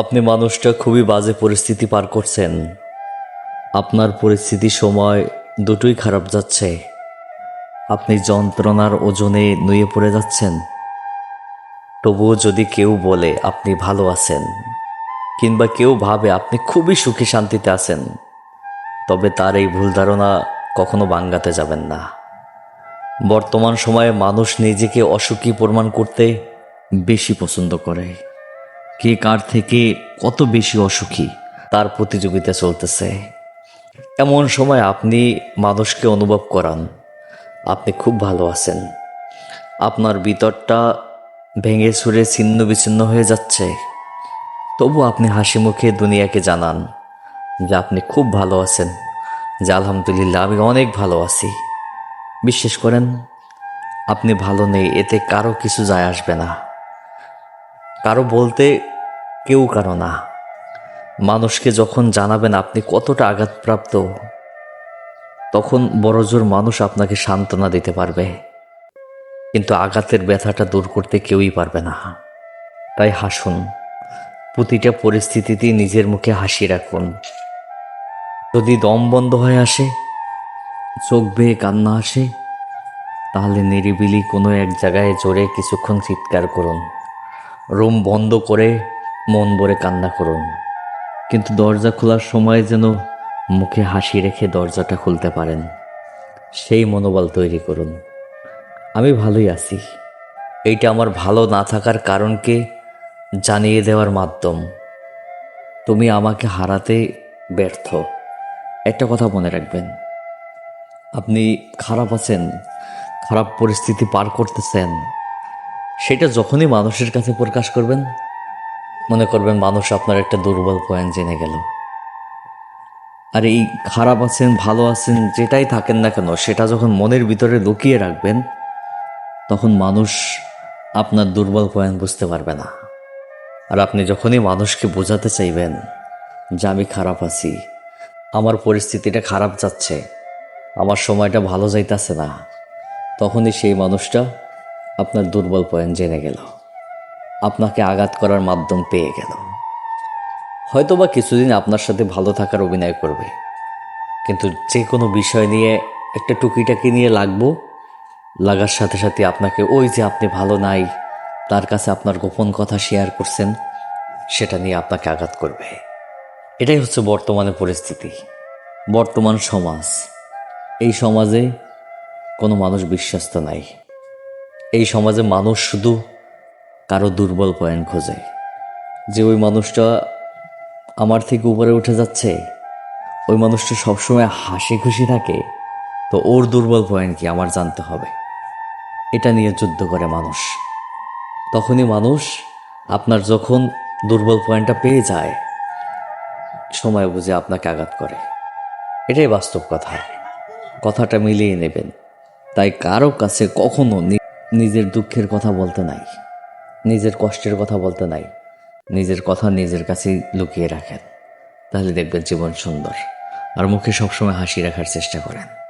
আপনি মানুষটা খুবই বাজে পরিস্থিতি পার করছেন। আপনার পরিস্থিতি সময় দুটোই খারাপ যাচ্ছে। আপনি যন্ত্রণার ওজনে নুয়ে পড়ে যাচ্ছেন। তবুও যদি কেউ বলে আপনি ভালো আছেন, কিংবা কেউ ভাবে আপনি খুবই সুখী শান্তিতে আছেন, তবে তার এই ভুল ধারণা কখনো বাঙ্গাতে যাবেন না। বর্তমান সময়ে মানুষ নিজেকে অসুখী প্রমাণ করতে বেশি পছন্দ করে। কে কার থেকে কত বেশি অসুখী, তার প্রতিযোগিতা চলতেছে। এমন সময় আপনি মানুষকে অনুভব করান, আপনি খুব ভালো আছেন। আপনার ভিতরটা ভেঙে সুরে ছিন্ন বিচ্ছিন্ন হয়ে যাচ্ছে। তবু আপনি হাসি মুখে দুনিয়াকে জানান যে আপনি খুব ভালো আছেন, যে আলহামদুলিল্লাহ আমি অনেক ভালো আছি। বিশ্বাস করেন, আপনি ভালো নেই, এতে কারও কিছু যায় আসবে না। কারও বলতে কেউ কারও না। মানুষকে যখন জানাবেন আপনি কতটা আঘাতপ্রাপ্ত, তখন বড়জোর মানুষ আপনাকে সান্ত্বনা দিতে পারবে। কিন্তু আঘাতের ব্যথাটা দূর করতে কেউই পারবে না। তাই হাসুন। প্রতিটা পরিস্থিতিতেই নিজের মুখে হাসি রাখুন। যদি দম বন্ধ হয়ে আসে, চোখ বেয়ে কান্না আসে, তাহলে নিরিবিলি কোনো এক জায়গায় জোরে কিছুক্ষণ চিৎকার করুন। রুম বন্ধ করে মন ভরে কান্না করুন। কিন্তু দরজা খোলার সময় যেন মুখে হাসি রেখে দরজাটা খুলতে পারেন। সেই মনোবল তৈরি করুন। আমি ভালোই আছি। এইটা আমার ভালো না থাকার কারণকে জানিয়ে দেওয়ার মাধ্যম। তুমি আমাকে হারাতে ব্যর্থ। একটা কথা মনে রাখবেন। আপনি খারাপ আছেন, খারাপ পরিস্থিতি পার করতেছেন। সেটা যখনই মানুষের কাছে প্রকাশ করবেন, মনে করবেন মানুষ আপনার একটা দুর্বল পয়েন্ট জেনে গেল। আর এই খারাপ আছেন, ভালো আছেন, যেটাই থাকেন না কেন, সেটা যখন মনের ভিতরে লুকিয়ে রাখবেন, তখন মানুষ আপনার দুর্বল পয়েন্ট বুঝতে পারবে না। আর আপনি যখনই মানুষকে বোঝাতে চাইবেন যে আমি খারাপ আছি, আমার পরিস্থিতিটা খারাপ যাচ্ছে, আমার সময়টা ভালো যাইতেছে না, তখনই সেই মানুষটা আপনার দুর্বল পয়েন্ট জেনে গেল। আপনাকে আঘাত করার মাধ্যম পেয়ে গেল। হয়তোবা কিছুদিন আপনার সাথে ভালো থাকার অভিনয় করবে। কিন্তু যে কোনো বিষয় নিয়ে একটা টুকিটাকি নিয়ে লাগবো, লাগার সাথে সাথে আপনাকে ওই যে আপনি ভালো নাই, তার কাছে আপনার গোপন কথা শেয়ার করছেন, সেটা নিয়ে আপনাকে আঘাত করবে। এটাই হচ্ছে বর্তমানে পরিস্থিতি। বর্তমান সমাজ। এই সমাজে কোনো মানুষ বিশ্বস্ত নাই। এই সমাজে মানুষ শুধু কারও দুর্বল পয়েন্ট খোঁজে। যে ওই মানুষটা আমার থেকে উপরে উঠে যাচ্ছে, ওই মানুষটা সবসময় হাসি খুশি থাকে, তো ওর দুর্বল পয়েন্ট কি আমার জানতে হবে? এটা নিয়ে যুদ্ধ করে মানুষ। তখনই মানুষ আপনার যখন দুর্বল পয়েন্টটা পেয়ে যায়, সময় বুঝে আপনাকে আঘাত করে। এটাই বাস্তব কথা। কথাটা মিলিয়ে নেবেন। তাই কারও কাছে কখনো নিজের দুঃখের কথা বলতে নাই, নিজের কষ্টের কথা বলতে নাই, নিজের কথা নিজের কাছেই লুকিয়ে রাখেন। তাহলে দেখবেন জীবন সুন্দর, আর মুখে সবসময় হাসি রাখার চেষ্টা করেন।